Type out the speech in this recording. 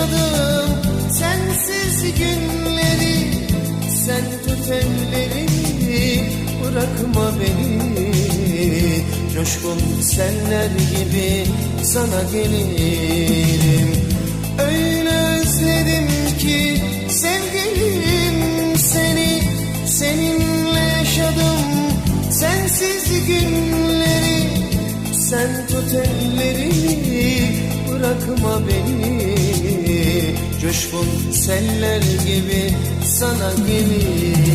Yaşamadım sensiz günleri Sen tutellerini bırakma beni. Coşkun senler gibi sana gelirim. Öyle özledim ki sevgilim seni Seninle yaşadım. Sensiz günleri Sen tutellerini bırakma beni. Coşkun seller gibi sana gelirim